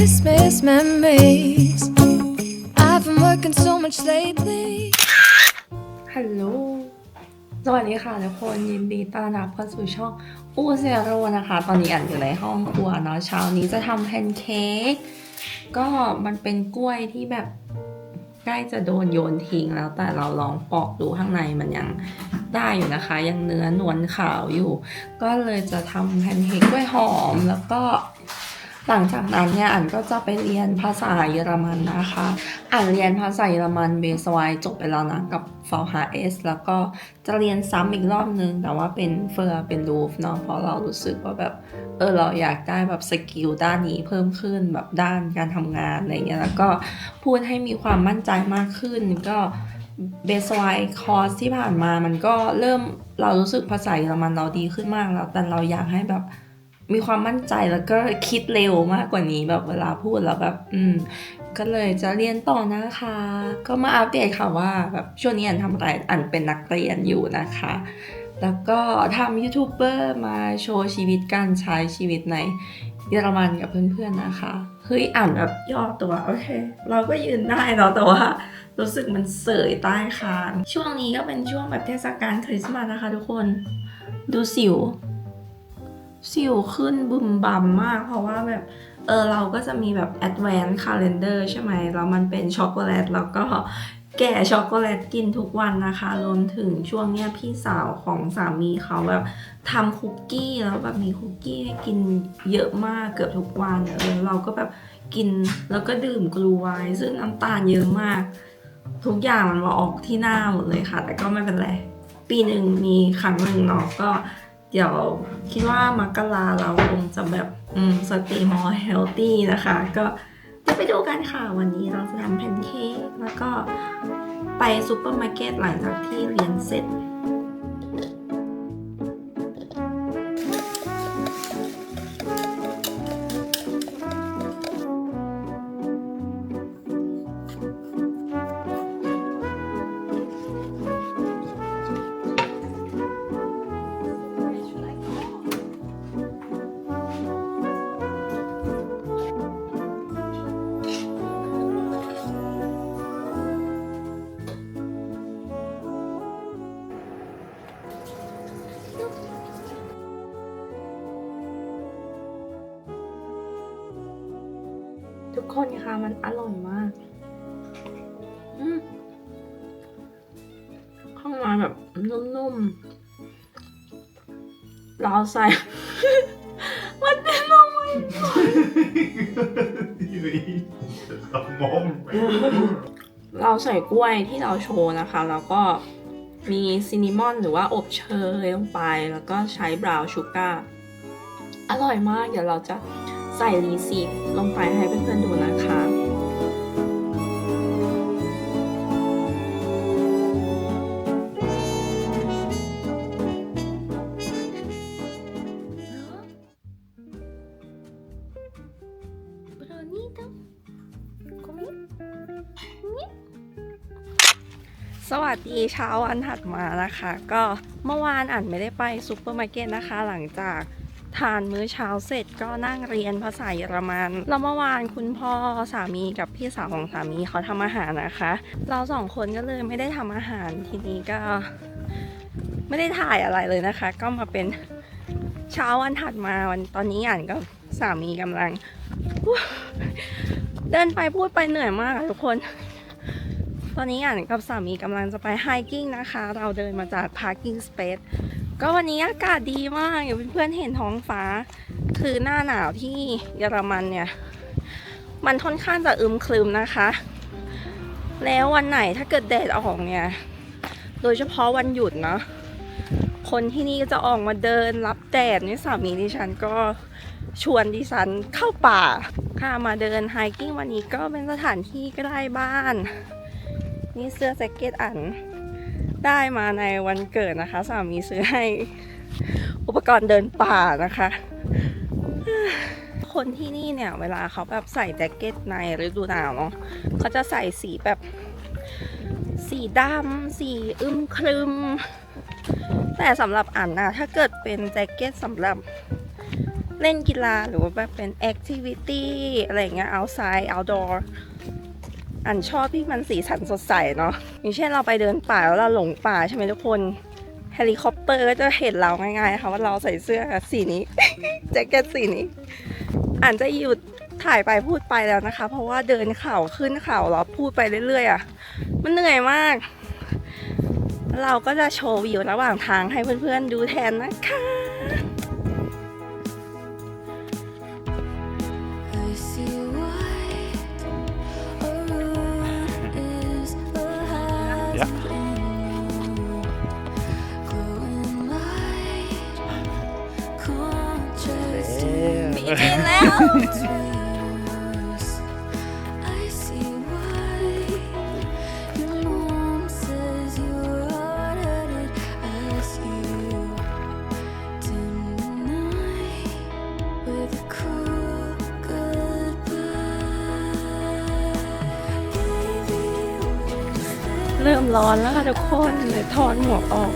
Christmas memories. I've been working so much lately. ฮัลโหล สวัสดีค่ะทุกคนยินดีต้อนรับเข้าสู่ช่องอูเซโรนะคะ ตอนนี้อันอยู่ในห้องครัวเนาะเช้านี้จะทำแพนเค้ก ก็มันเป็นกล้วยที่แบบใกล้จะโดนโยนทิ้งแล้ว แต่เราลองปอกดูข้างในมันยังได้อยู่นะคะ ยังเนื้อนวลขาวอยู่ ก็เลยจะทำแพนเค้กกล้วยหอมแล้วก็ หลังจากนั้นเนี่ยอันก็จะไปเรียนภาษาเยอรมันนะคะอ่านเรียนภาษาเยอรมันเบสไวจบไปแล้วนะกับฟอ HS แล้วก็จะเรียนซ้ำอีกรอบนึง แต่ว่าเป็นเฟอร์เป็นรูฟเนาะเพราะเรารู้สึกว่าแบบเออเราอยากได้แบบสกิลด้านนี้เพิ่มขึ้นแบบด้านการทำงานอะไรเงี้ยแล้วก็พูดให้มีความมั่นใจมากขึ้นก็เบสไวคอร์สที่ผ่านมามันก็เริ่มเรารู้สึกภาษาเยอรมันเราดีขึ้นมากแล้วแต่เราอยากให้แบบ มีความมั่นใจแล้วก็คิดเร็วมากกว่านี้แบบเวลาพูดแล้วแบบ อืม ก็เลยจะเรียนต่อนะคะ ก็มาอัปเดตค่ะว่าแบบช่วงนี้อันทำอะไรอันเป็นนักเรียนอยู่นะคะ แล้วก็ทำยูทูบเบอร์มาโชว์ชีวิตการใช้ชีวิตในเยอรมันกับเพื่อนๆนะคะ เฮ้ยอ่านแบบย่อตัวโอเค เราก็ยืนได้เนาะแต่ว่ารู้สึกมันเสยใต้คางช่วงนี้ก็เป็นช่วงแบบเทศกาลคริสต์มาสนะคะทุกคน ดูสิว สิวขึ้นบึมบัมมาก เพราะว่าแบบเออเราก็จะมีแบบ advanced calendar ใช่ไหมแล้วมันเป็นช็อกโกแลตแล้วก็แกะช็อกโกแลตกินทุกวันนะคะรวมถึงช่วงเนี้ยพี่สาวของสามีเขาแบบทำคุกกี้แล้วแบบมีคุกกี้ให้กินเยอะมากเกือบทุกวันเออเราก็แบบกินแล้วก็ดื่มกลูไวน์ซึ่งน้ำตาลเยอะมาก ทุกอย่างมันมาออกที่หน้าหมดเลยค่ะ แต่ก็ไม่เป็นไรปีหนึ่งมีครั้งหนึ่งเนาะก็ เดี๋ยวคิดว่ามักกะลาเราคงจะแบบสตรีมอร์เฮลตี้นะคะ ก็เดี๋ยวไปดูกันค่ะ วันนี้เราจะทำแพนเค้กแล้วก็ไปซูเปอร์มาร์เก็ตหลังจากที่เรียนเสร็จ คนค่ะมันอร่อยมาก อืมข้างในแบบนุ่มๆเราใส่ มันเป็นลงไป Mom. เราใส่กล้วยที่เราโชว์นะคะ แล้วก็มีซินนามอนหรือว่าอบเชยลงไป แล้วก็ใช้บราวน์ชูการ์อร่อยมาก เดี๋ยวเราจะ ใส่รีซีฟลงไปให้เพื่อนๆดูนะคะสวัสดีเช้าวันถัดมานะคะ ก็เมื่อวานอ่านไม่ได้ไปซูเปอร์มาร์เก็ตนะคะ หลังจาก ทานมื้อเช้าเสร็จก็นั่งเรียนภาษาเยอรมันแล้วเมื่อวานคุณพ่อสามีกับพี่สาวของสามีเขาทำอาหารนะคะ เราสองคนก็เลยไม่ได้ทำอาหารทีนี้ก็ ไม่ได้ถ่ายอะไรเลยนะคะ ก็มาเป็นเช้าวันถัดมาวันตอนนี้อ่านก็สามีกำลัง เดินไปพูดไปเหนื่อยมากอะทุกคน ตอนนี้อ่านกับสามีกำลังจะไปไฮกิ้งนะคะ เราเดินมาจาก Parking Space ก็วันนี้อากาศดีมากอย่างเพื่อนๆเห็นท้องฟ้า คือหน้าหนาวที่เยอรมันเนี่ย มันค่อนข้างจะอึมครึมนะคะ แล้ววันไหนถ้าเกิดแดดออกเนี่ย โดยเฉพาะวันหยุดเนาะคนที่นี่ก็จะออกมาเดินรับแดดนี่สามีดิฉันก็ชวนดิฉันเข้าป่าค่ะมาเดินไฮกิ้งวันนี้ก็เป็นสถานที่ใกล้บ้าน นี่เสื้อแจ็คเก็ตอัน ได้มาในวันเกิดนะคะ สามีซื้อให้อุปกรณ์เดินป่านะคะ คนที่นี่เนี่ย เวลาเขาแบบใส่แจ็คเก็ตในฤดูหนาวเนาะเขาจะใส่สีแบบ สีดำสีอึมครึม แต่สำหรับอันนะถ้าเกิดเป็นแจ็คเก็ตสำหรับเล่นกีฬาหรือว่าแบบเป็นแอคทิวิตี้อะไรเงี้ย outside outdoor อันชอบที่มันสีสันสดใสเนาะอย่างเช่นเราไปเดินป่าแล้วเราหลงป่าใช่ไหมทุกคนเฮลิคอปเตอร์ก็จะเห็นเราง่ายๆค่ะว่าเราใส่เสื้อสีนี้แจ็คเก็ตสีนี้อ่านจะหยุดถ่ายไปพูดไปแล้วนะคะ เพราะว่าเดินเข่าขึ้นเข่าแล้วพูดไปเรื่อยๆอะมันเหนื่อยมาก เราก็จะโชว์วิวระหว่างทางให้เพื่อนๆดูแทนนะคะ เริ่มร้อนแล้วค่ะทุกคนเลยถอนหมวกออก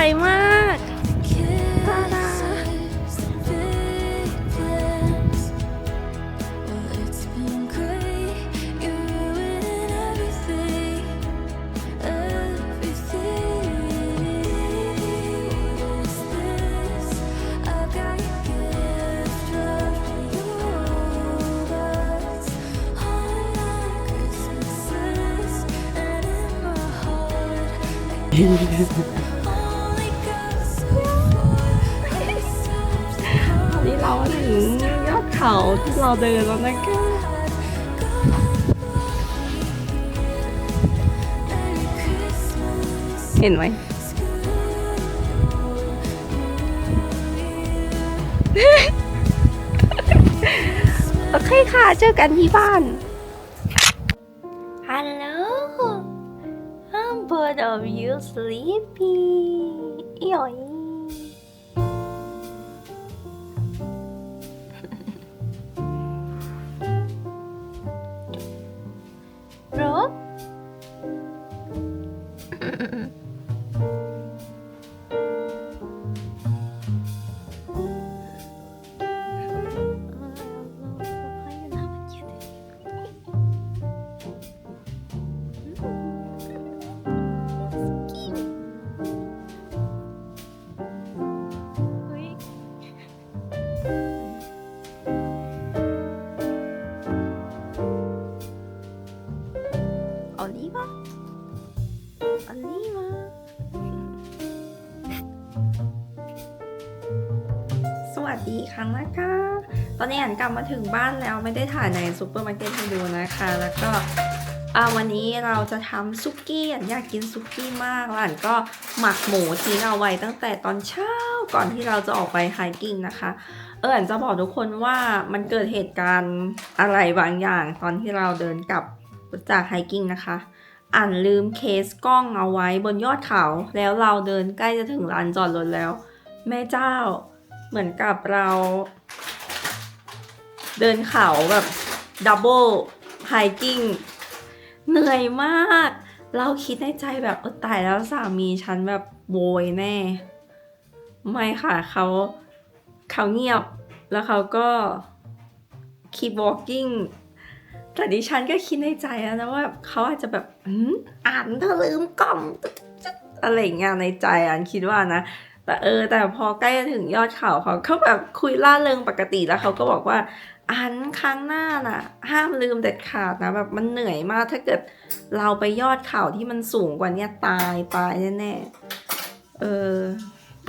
วยมาก Kisses, big plans. Well, เขาที่เราเดินแล้วนะคะเห็นไหมโอเคค่ะ เจอกันที่บ้าน Hello I'm bored of you sleepy อี รั้งนะคะ ตอนนี้อ่านกลับมาถึงบ้านแล้วไม่ได้ถ่ายในซูเปอร์มาร์เก็ตให้ดูนะคะ แล้วก็วันนี้เราจะทำซุกี้อ่านอยากกินซุกี้มากแล้วอ่านก็หมักหมูทิ้งเอาไว้ตั้งแต่ตอนเช้าก่อนที่เราจะออกไปไฮกิ้งนะคะ เอออ่านจะบอกทุกคนว่ามันเกิดเหตุการณ์อะไรบางอย่าง ตอนที่เราเดินกลับจากไฮกิ้งนะคะอ่านลืมเคสกล้องเอาไว้บนยอดเขา แล้วเราเดินใกล้จะถึงลานจอดรถแล้ว แม่เจ้า เหมือนกับเรา เดินเขาแบบดับเบิลไฮกิ้งเหนื่อยมาก เราคิดในใจแบบเออตายแล้วสามีฉันแบบโวยแน่ ไม่ค่ะเขาเขาเงียบแล้วเขาก็ keep walking แต่ดิฉันก็คิดในใจแล้วนะว่าเขาอาจจะแบบอ่านเธอลืมกล่องอะไรเงี้ยในใจอันคิดว่านะ แต่เออ แต่พอใกล้จะถึงยอดเขาเขาเขาแบบคุยล่าเริงปกติแล้วเขาก็บอกว่า อันครั้งหน้าน่ะ ห้ามลืมเด็ดขาดนะแบบมันเหนื่อยมากถ้าเกิดเราไปยอดเขาที่มันสูงกว่านี้ตายตายแน่ๆเออ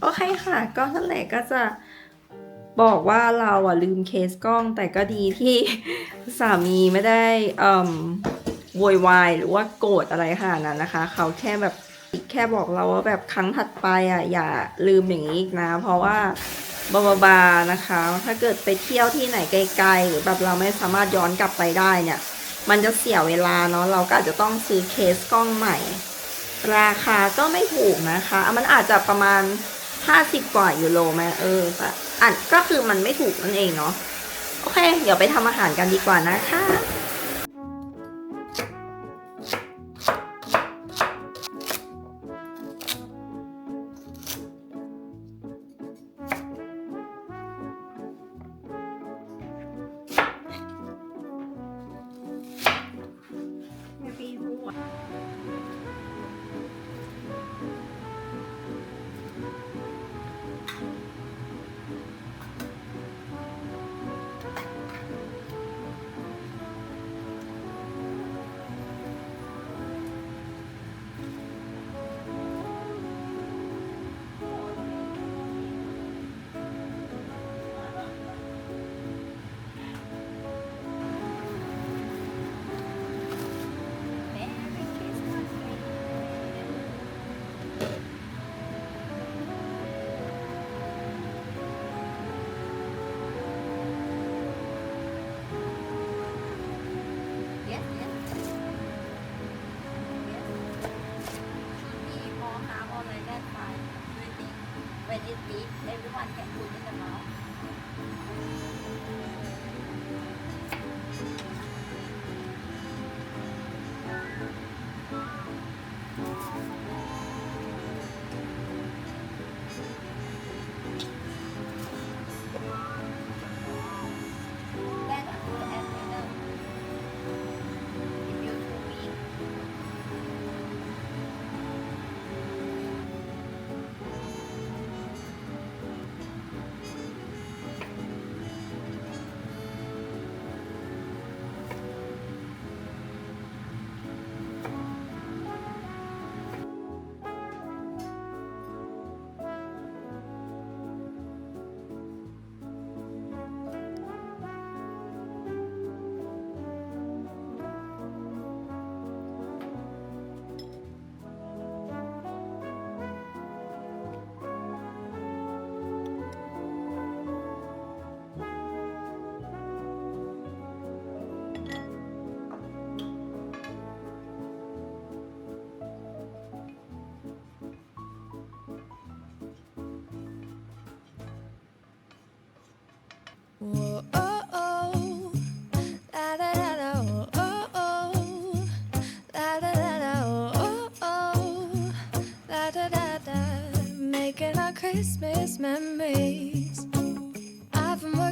โอเคค่ะ ก็นั่นแหละก็จะบอกว่าเราอะลืมเคสกล้องแต่ก็ดีที่สามีไม่ได้อ่มโวยวายหรือว่าโกรธอะไรขนาดนั้นนะคะ เขาแค่แบบ แค่บอกเราว่าแบบครั้งถัดไปอะอย่าลืมอย่างนี้อีกนะ เพราะว่าบาบาบานะคะ ถ้าเกิดไปเที่ยวที่ไหนไกลๆ หรือแบบเราไม่สามารถย้อนกลับไปได้เนี่ย มันจะเสียเวลาเนาะเราก็อาจจะต้องซื้อเคสกล้องใหม่ ราคาก็ไม่ถูกนะคะ มันอาจจะประมาณ 50 กว่ายูโรไหมเออแต่อะก็คือมันไม่ถูกนั่นเองเนาะโอเค เดี๋ยวไปทำอาหารกันดีกว่านะคะ